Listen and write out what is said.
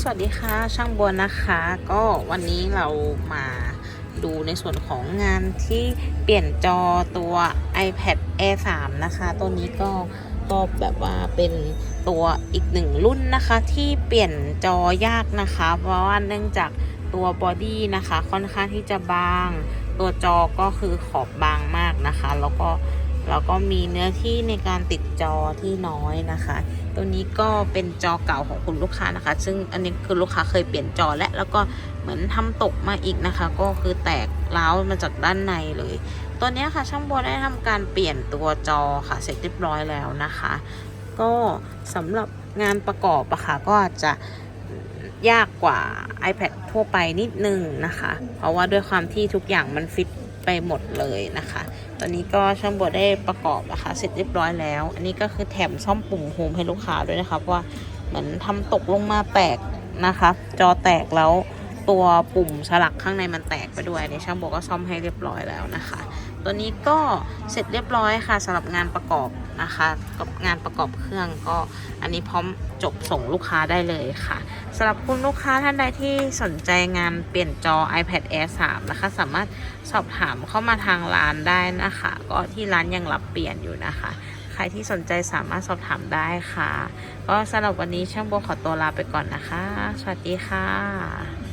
สวัสดีค่ะ ช่างบัวนะคะ ก็วันนี้เรามาดูในส่วนของงานที่เปลี่ยนจอตัว iPad Air 3 นะคะ ตัวนี้ก็ก็แบบว่าเป็นตัวอีกหนึ่งรุ่นนะคะ ที่เปลี่ยนจอยากนะคะ เพราะว่าเนื่องจากตัวบอดี้นะคะ ค่อนข้างที่จะบาง ตัวจอก็คือขอบบางมากนะคะ แล้วก็ แล้วก็มีเนื้อที่ในการติดจอที่น้อยนะคะ ตัวนี้ก็เป็นจอเก่าของคุณลูกค้านะคะ ซึ่งอันนี้คือลูกค้าเคยเปลี่ยนจอและแล้วก็เหมือนทำตกมาอีกนะคะ ก็คือแตกร้าวมาจากด้านในเลย ตัวนี้ค่ะช่างบัวได้ทำการเปลี่ยนตัวจอค่ะเสร็จเรียบร้อยแล้วนะคะ ก็สำหรับงานประกอบอะค่ะก็จจะยากกว่า iPad ทั่วไปนิดนึงนะคะ เพราะว่าด้วยความที่ทุกอย่างมันฟิตไปหมดเลยนะคะ ตอนนี้ก็ช่างบัวได้ประกอบนะคะ เสร็จเรียบร้อยแล้ว อันนี้ก็คือแถมซ่อมปุ่มโฮมให้ลูกค้าด้วยนะคะเพราะว่าเหมือนทำตกลงมาแตกนะคะ จอแตกแล้วตัวปุ่มสลักข้างในมันแตกไปด้วยอันนี้ช่างบัวก็ซ่อมให้เรียบร้อยแล้วนะคะ ตัวนี้ก็เสร็จเรียบร้อยค่ะสำหรับงานประกอบนะคะกับงานประกอบเครื่องก็อันนี้พร้อมจบส่งลูกค้าได้เลยค่ะสำหรับคุณลูกค้าท่านใดที่สนใจงานเปลี่ยนจอ iPad Air 3 นะคะ สามารถสอบถามเข้ามาทางร้านได้นะคะ ก็ที่ร้านยังรับเปลี่ยนอยู่นะคะ ใครที่สนใจสามารถสอบถามได้ค่ะ ก็สำหรับวันนี้ช่างโบขอตัวลาไปก่อนนะคะ สวัสดีค่ะ